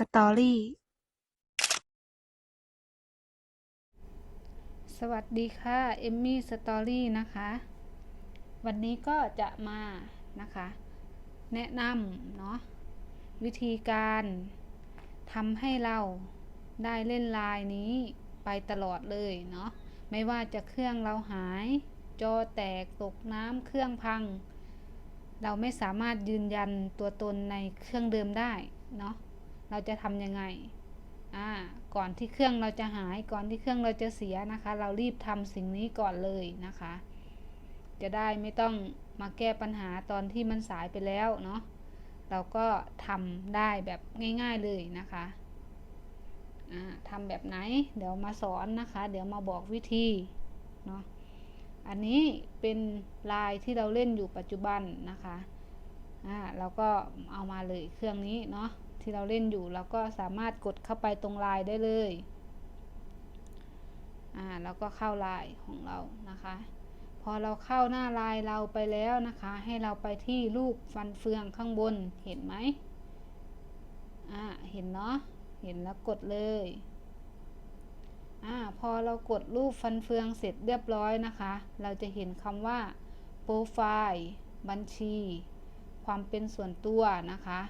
Story สวัสดีค่ะ เอมมี่สตอรี่นะคะ วันนี้ก็จะมานะคะ แนะนำเนาะวิธีการทำให้เราได้เล่นลน์นี้ไปตลอดเลยเนาะไม่ว่าจะเครื่องเราหาย จอแตกตกน้ำเครื่องพังเราไม่สามารถยืนยันตัวตนในเครื่องเดิมได้เนาะ เราจะทำยังไงอ่าก่อนที่เครื่องเราจะหายก่อนที่เครื่องเราจะเสียนะคะ เรารีบทำสิ่งนี้ก่อนเลยนะคะ จะได้ไม่ต้องมาแก้ปัญหาตอนที่มันสายไปแล้วเนาะเราก็ทำได้แบบง่าย ๆเลยนะคะอ่าทำแบบไหน เดี๋ยวมาสอนนะคะ เดี๋ยวมาบอกวิธีเนาะอันนี้เป็นลายที่เราเล่นอยู่ปัจจุบันนะคะอ่าเราก็เอามาเลยเครื่องนี้เนาะ ที่เราเล่นอยู่เราก็สามารถกดเข้าไปตรงไลน์ได้เลย อ่าแล้วก็เข้าไลน์ของเรานะคะ พอเราเข้าหน้าไลน์เราไปแล้วนะคะ ให้เราไปที่รูปฟันเฟืองข้างบนเห็นไหมอ่าเห็นเนาะเห็นแล้วกดเลยอ่าพอเรากดรูปฟันเฟืองเสร็จเรียบร้อยนะคะ เราจะเห็นคำว่าโปรไฟล์บัญชี ความเป็นส่วนตัวนะคะ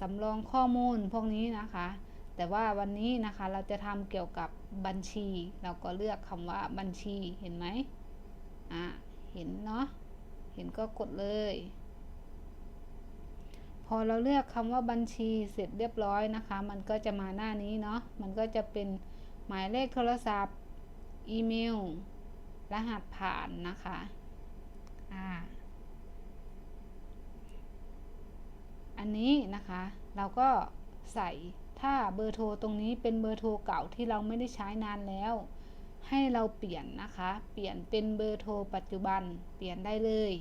สำรองข้อมูลพวกนี้นะคะ แต่ว่าวันนี้นะคะเราจะทำเกี่ยวกับบัญชี เราก็เลือกคำว่าบัญชีเห็นไหมอ่าเห็นเนาะเห็นก็กดเลย พอเราเลือกคำว่าบัญชีเสร็จเรียบร้อยนะคะ มันก็จะมาหน้านี้เนาะมันก็จะเป็นหมายเลขโทรศัพท์ อีเมล รหัสผ่านนะคะ อ่า อันนี้นะคะ เราก็ใส่ถ้าเบอร์โทรตรงนี้เป็นเบอร์โทรเก่าที่เราไม่ได้ใช้นานแล้ว ให้เราเปลี่ยนนะคะ เปลี่ยนเป็นเบอร์โทรปัจจุบันเปลี่ยนได้เลย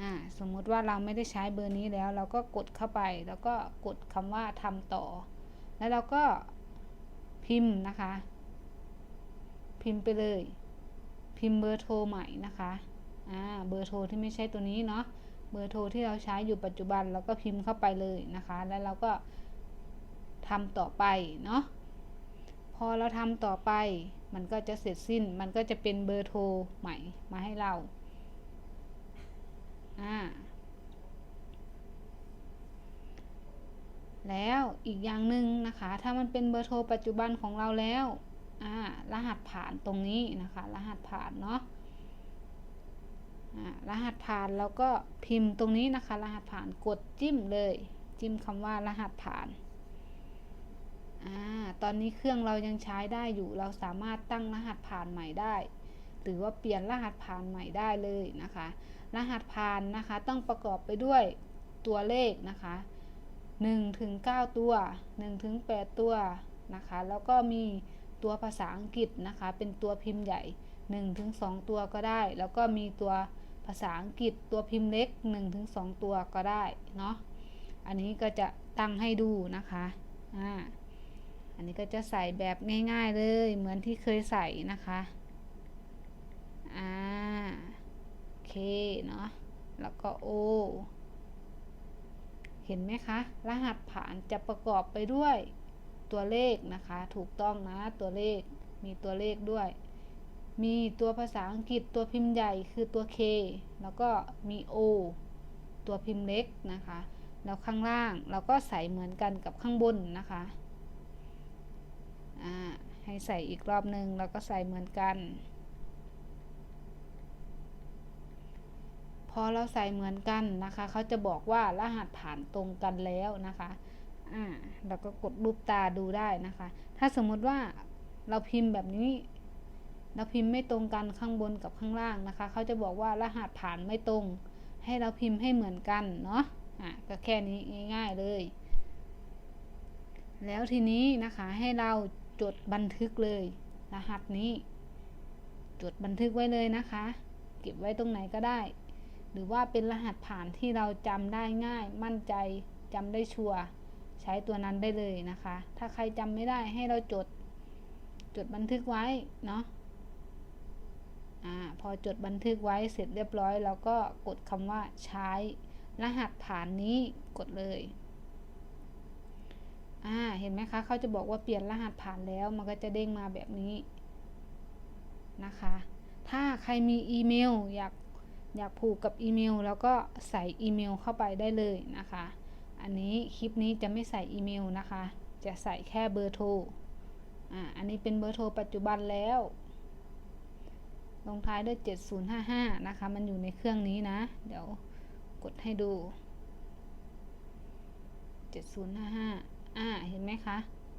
อ่าสมมุติว่าเราไม่ได้ใช้เบอร์นี้แล้ว เราก็กดเข้าไป แล้วก็กดคำว่าทำต่อ แล้วเราก็พิมพ์นะคะ พิมพ์ไปเลย พิมพ์เบอร์โทรใหม่นะคะอ่าเบอร์โทรที่ไม่ใช่ตัวนี้เนาะ เบอร์โทรที่เราใช้อยู่ปัจจุบันเราก็พิมพ์เข้าไปเลยนะคะ แล้วเราก็ทำต่อไปเนาะพอเราทำต่อไป มันก็จะเสร็จสิ้น มันก็จะเป็นเบอร์โทรใหม่มาให้เรา อ่า แล้วอีกอย่างหนึ่งนะคะ ถ้ามันเป็นเบอร์โทรปัจจุบันของเราแล้ว อ่า รหัสผ่านตรงนี้นะคะ รหัสผ่านเนาะ รหัสผ่านแล้วก็พิมพ์ตรงนี้นะคะ รหัสผ่านกดจิ้มเลย จิ้มคำว่ารหัสผ่านอตอนนี้เครื่องเรายังใช้ได้อยู่ เราสามารถตั้งรหัสผ่านใหม่ได้ หรือว่าเปลี่ยนรหัสผ่านใหม่ได้เลยนะคะ รหัสผ่านนะคะต้องประกอบไปด้วยตัวเลขนะคะ1ถึง9ตัว1ถึง8ตัวนะคะ แล้วก็มีตัวภาษาอังกฤษนะคะ เป็นตัวพิมพ์ใหญ่1ถึง2ตัวก็ได้ แล้วก็มีตัว ภาษาอังกฤษตัวพิมพ์เล็ก 1-2 ตัวก็ได้เนาะ อันนี้ก็จะตั้งให้ดูนะคะ อ่า อันนี้ก็จะใส่แบบง่าย ๆเลยเหมือนที่เคยใส่นะคะ อ่าเคเนาะ แล้วก็โอ เห็นไหมคะ รหัสผ่านจะประกอบไปด้วยตัวเลขนะคะ ถูกต้องนะตัวเลขมีตัวเลขด้วย มีตัวภาษาอังกฤษตัวพิมพ์ใหญ่คือตัว K แล้วก็มี O ตัวพิมพ์เล็กนะคะ แล้วข้างล่างเราก็ใส่เหมือนกันกับข้างบนนะคะให้ใส่อีกรอบหนึ่งแล้วก็ใส่เหมือนกัน พอเราใส่เหมือนกันนะคะเขาจะบอกว่ารหัสผ่านตรงกันแล้วนะคะอ่าเราก็กดรูปตาดูได้นะคะ ถ้าสมมติว่าเราพิมพ์แบบนี้ เราพิมพ์ไม่ตรงกันข้างบนกับข้างล่างนะคะ เขาจะบอกว่ารหัสผ่านไม่ตรง ให้เราพิมพ์ให้เหมือนกันเนาะอะก็แค่นี้ง่าย ๆเลย แล้วทีนี้นะคะให้เราจดบันทึกเลย รหัสนี้ จดบันทึกไว้เลยนะคะ เก็บไว้ตรงไหนก็ได้ หรือว่าเป็นรหัสผ่านที่เราจำได้ง่าย มั่นใจจำได้ชัวร์ใช้ตัวนั้นได้เลยนะคะ ถ้าใครจำไม่ได้ให้เราจด จดบันทึกไว้เนาะ อพอจดบันทึกไว้เสร็จเรียบร้อยเราก็กดคำว่าใช้รหัสผ่านนี้กดเลยอ่าเห็นไหมคะเขาจะบอกว่าเปลี่ยนรหัสผ่านแล้วมันก็จะเด้งมาแบบนี้นะคะ ถ้าใครมีอีเมลอยากอยากผูกกับอีเมล แล้วก็ใส่อีเมลเข้าไปได้เลยนะคะ อันนี้คลิปนี้จะไม่ใส่อีเมลนะคะ จะใส่แค่เบอร์โทรอ่าอันนี้เป็นเบอร์โทรปัจจุบันแล้ว ลงท้ายด้วย 7055 นะคะ มันอยู่ในเครื่องนี้นะ เดี๋ยวกดให้ดู 7055 อ่า เห็นไหมคะ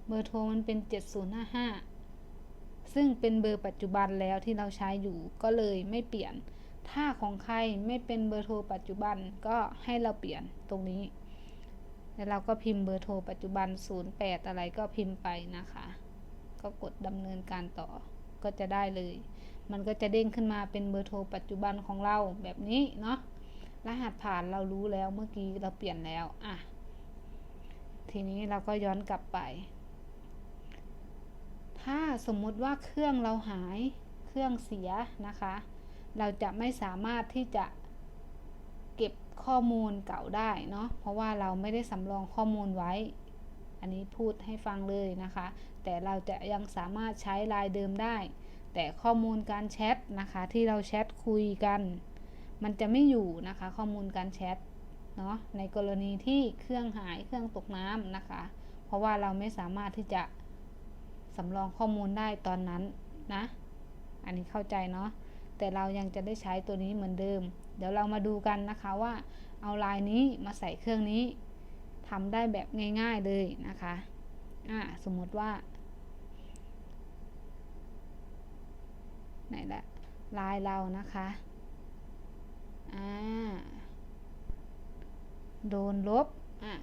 เบอร์โทรมันเป็น 7055 ซึ่งเป็นเบอร์ปัจจุบันแล้วที่เราใช้อยู่ ก็เลยไม่เปลี่ยน ถ้าของใครไม่เป็นเบอร์โทรปัจจุบันก็ให้เราเปลี่ยนตรงนี้ แล้วเราก็พิมพ์เบอร์โทรปัจจุบัน 08 อะไรก็พิมพ์ไปนะคะ ก็กดดำเนินการต่อ ก็จะได้เลย มันก็จะเด้งขึ้นมาเป็นเบอร์โทรปัจจุบันของเราแบบนี้เนาะ รหัสผ่านเรารู้แล้วเมื่อกี้เราเปลี่ยนแล้ว อะ ทีนี้เราก็ย้อนกลับไป ถ้าสมมุติว่าเครื่องเราหาย เครื่องเสียนะคะ เราจะไม่สามารถที่จะเก็บข้อมูลเก่าได้เนาะ เพราะว่าเราไม่ได้สำรองข้อมูลไว้ อันนี้พูดให้ฟังเลยนะคะ แต่เราจะยังสามารถใช้ลายเดิมได้ แต่ข้อมูลการแชทนะคะ ที่เราแชทคุยกัน มันจะไม่อยู่นะคะ ข้อมูลการแชทเนาะในกรณีที่เครื่องหายเครื่องตกน้ำนะคะ เพราะว่าเราไม่สามารถที่จะสำรองข้อมูลได้ตอนนั้นนะ อันนี้เข้าใจเนาะแต่เรายังจะได้ใช้ตัวนี้เหมือนเดิม เดี๋ยวเรามาดูกันนะคะว่าเอาลายนี้มาใส่เครื่องนี้ทำได้แบบง่าย ๆเลยนะคะอ่าสมมติว่า ไหนละลายเรานะคะอ่าโดนลบอ่า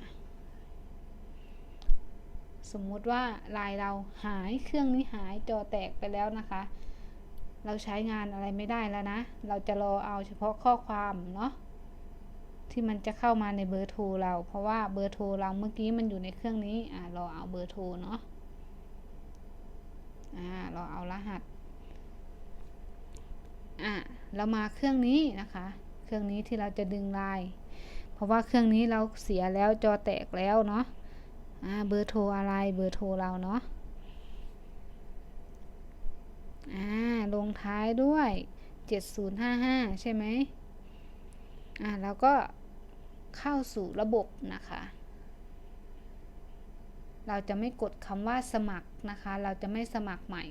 สมมุติว่าลายเราหายเครื่องนี้หายจอแตกไปแล้วนะคะ เราใช้งานอะไรไม่ได้แล้วนะ เราจะรอเอาเฉพาะข้อความเนาะที่มันจะเข้ามาในเบอร์โทรเรา เพราะว่าเบอร์โทรเราเมื่อกี้มันอยู่ในเครื่องนี้อ่ารอเอาเบอร์โทรเนาะอ่ารอเอารหัส อ่าเรามาเครื่องนี้นะคะ เครื่องนี้ที่เราจะดึงลาย เพราะว่าเครื่องนี้เราเสียแล้วจอแตกแล้วเนาะอ่าเบอร์โทรอะไรเบอร์โทรเราเนาะอ่าลงท้ายด้วย 7055 ใช่ไหมอ่าแล้วก็เข้าสู่ระบบนะคะ เราจะไม่กดคำว่าสมัครนะคะ เราจะไม่สมัครใหม่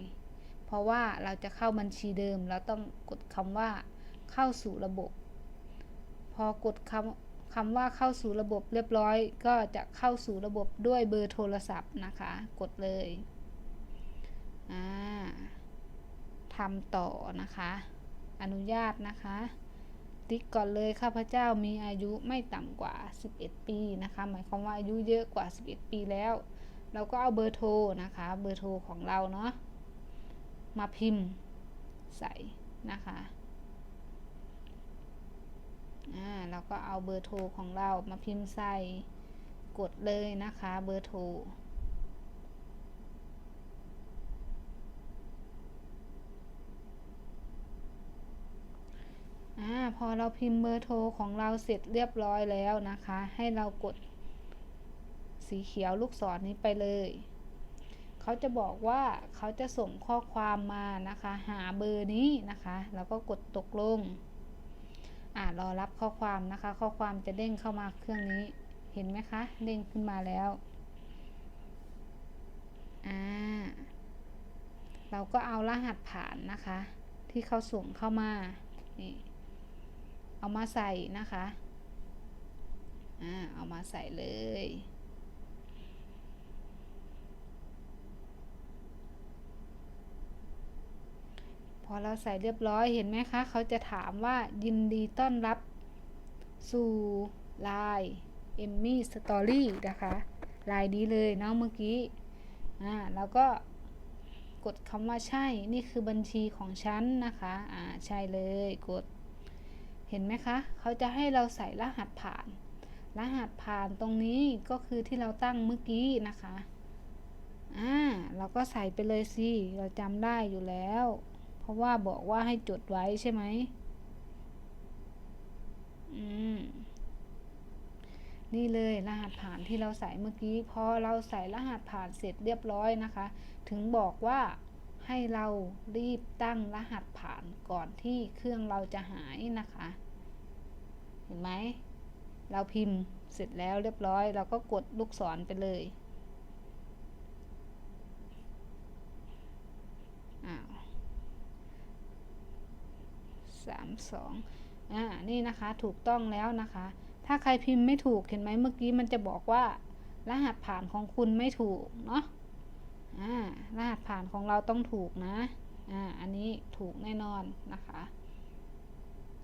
เพราะว่าเราจะเข้าบัญชีเดิม เราต้องกดคำว่าเข้าสู่ระบบ พอกดคำคำว่าเข้าสู่ระบบเรียบร้อย ก็จะเข้าสู่ระบบด้วยเบอร์โทรศัพท์นะคะ กดเลยทำต่อนะคะ อนุญาตนะคะติ๊กก่อนเลยข้าพเจ้ามีอายุไม่ต่ำกว่า 11 ปีนะคะ หมายความว่าอายุเยอะกว่า 11 ปีแล้ว เราก็เอาเบอร์โทรนะคะ เบอร์โทรของเราเนาะ มาพิมพ์ใส่นะคะอ่าเราก็เอาเบอร์โทรของเรามาพิมพ์ใส่กดเลยนะคะเบอร์โทรอ่าพอเราพิมพ์เบอร์โทรของเราเสร็จเรียบร้อยแล้วนะคะ ให้เรากดสีเขียวลูกศรนนี้ไปเลย เขาจะบอกว่าเขาจะส่งข้อความมานะคะ หาเบอร์นี้นะคะ แล้วก็กดตกลง อ่ารอรับข้อความนะคะ ข้อความจะเด้งเข้ามาเครื่องนี้ เห็นไหมคะ เด้งขึ้นมาแล้ว อ่า เราก็เอารหัสผ่านนะคะ ที่เขาส่งเข้ามา นี่ เอามาใส่นะคะ อ่า เอามาใส่เลย อเราใส่เรียบร้อยเห็นไหมคะ เขาจะถามว่ายินดีต้อนรับสู่ไลน์เอมมี่สตอรี่นะคะไลน์นี้เลยเนาะเมื่อกี้อ่าแล้วก็กดคำว่าใช่ นี่คือบัญชีของฉันนะคะ อ่า ใช่เลย กด เห็นไหมคะ เขาจะให้เราใส่รหัสผ่าน รหัสผ่านตรงนี้ก็คือที่เราตั้งเมื่อกี้นะคะ อ่า เราก็ใส่ไปเลยสิ เราจำได้อยู่แล้ว ราะว่าบอกว่าให้จดไว้ใช่ไหมอืมนี่เลยรหัสผ่านที่เราใส่เมื่อกี้พอเราใส่รหัสผ่านเสร็จเรียบร้อยนะคะ ถึงบอกว่าให้เรารีบตั้งรหัสผ่านก่อนที่เครื่องเราจะหายนะคะ เห็นไหมเราพิมพ์เสร็จแล้วเรียบร้อย เราก็กดลูกศรไปเลย 3.32อ่านี่นะคะถูกต้องแล้วนะคะ ถ้าใครพิมพ์ไม่ถูกเห็นไหมเมื่อกี้มันจะบอกว่า รหัสผ่านของคุณไม่ถูกเนาะอ่ารหัสผ่านของเราต้องถูกนะอ่าอันนี้ถูกแน่นอนนะคะ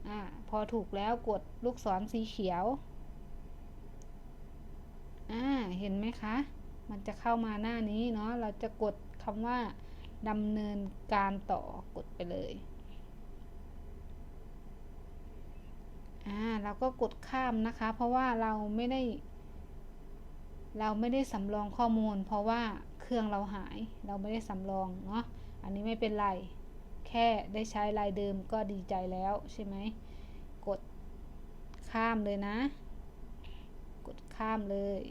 อ่าพอถูกแล้วกดลูกศรสีเขียวอ่าเห็นไหมคะ มันจะเข้ามาหน้านี้เนาะเราจะกดคำว่าดำเนินการต่อกดไปเลย เราก็กดข้ามนะคะ เพราะว่าเราไม่ได้ เราไม่ได้สำรองข้อมูล เพราะว่าเครื่องเราหาย เราไม่ได้สำรองเนาะ อันนี้ไม่เป็นไร แค่ได้ใช้ลายเดิมก็ดีใจแล้วใช่ไหม กดข้ามเลยนะ กดข้ามเลย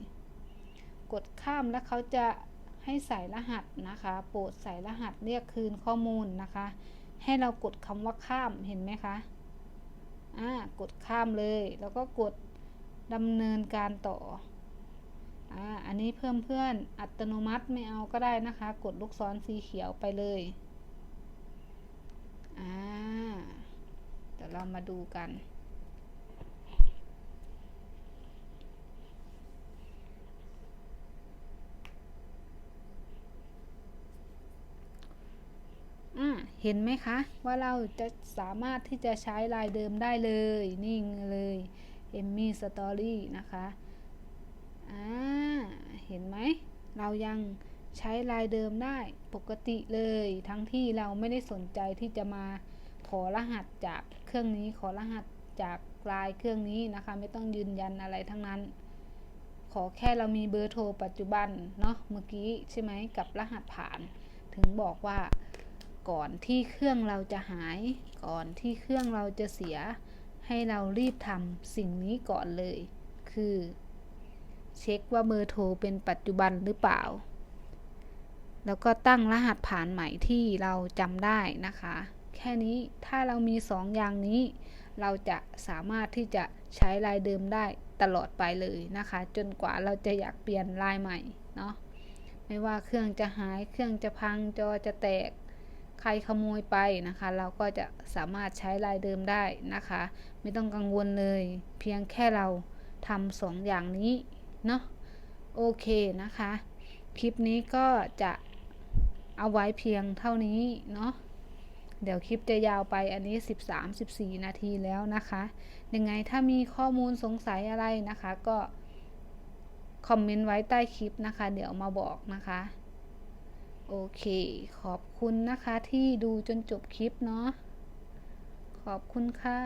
กดข้ามแล้วเขาจะให้ใส่รหัสนะคะ โปรดใส่รหัสเรียกคืนข้อมูลนะคะ ให้เรากดคำว่าข้ามเห็นไหมคะ อ่ากดข้ามเลย แล้วก็กดดำเนินการต่ออ่าอันนี้เพิ่มเพื่อนอัตโนมัติไม่เอาก็ได้นะคะ กดลูกศรสีเขียวไปเลยอ่าเดี๋ยวเรามาดูกัน อ่า เห็นไหมคะ ว่าเราจะสามารถที่จะใช้ลายเดิมได้เลยนี่เลยเอมมี่สตอรี่นะคะอ่าเห็นไหมเรายังใช้ลายเดิมได้ปกติเลย ทั้งที่เราไม่ได้สนใจที่จะมาขอรหัสจากเครื่องนี้ขอรหัสจากลายเครื่องนี้นะคะ ไม่ต้องยืนยันอะไรทั้งนั้น ขอแค่เรามีเบอร์โทรปัจจุบันเนาะเมื่อกี้ใช่ไหมกับรหัสผ่าน ถึงบอกว่า ก่อนที่เครื่องเราจะหาย ก่อนที่เครื่องเราจะเสีย ให้เรารีบทำสิ่งนี้ก่อนเลย คือ เช็คว่าเบอร์โทรเป็นปัจจุบันหรือเปล่า แล้วก็ตั้งรหัสผ่านใหม่ที่เราจำได้นะคะ แค่นี้ถ้าเรามีสองอย่างนี้ เราจะสามารถที่จะใช้ลายเดิมได้ตลอดไปเลยนะคะ จนกว่าเราจะอยากเปลี่ยนลายใหม่เนาะไม่ว่าเครื่องจะหายเครื่องจะพังจอจะแตก ใครขโมยไปนะคะ เราก็จะสามารถใช้ลายเดิมได้นะคะ ไม่ต้องกังวลเลย เพียงแค่เราทำสองอย่างนี้เนาะโอเคนะคะ คลิปนี้ก็จะเอาไว้เพียงเท่านี้เนาะเดี๋ยวคลิปจะยาวไปอันนี้ 13-14 นาทีแล้วนะคะ ยังไงถ้ามีข้อมูลสงสัยอะไรนะคะก็คอมเมนต์ไว้ใต้คลิปนะคะ เดี๋ยวมาบอกนะคะ โอเค ขอบคุณนะคะที่ดูจนจบคลิปเนาะ ขอบคุณค่ะ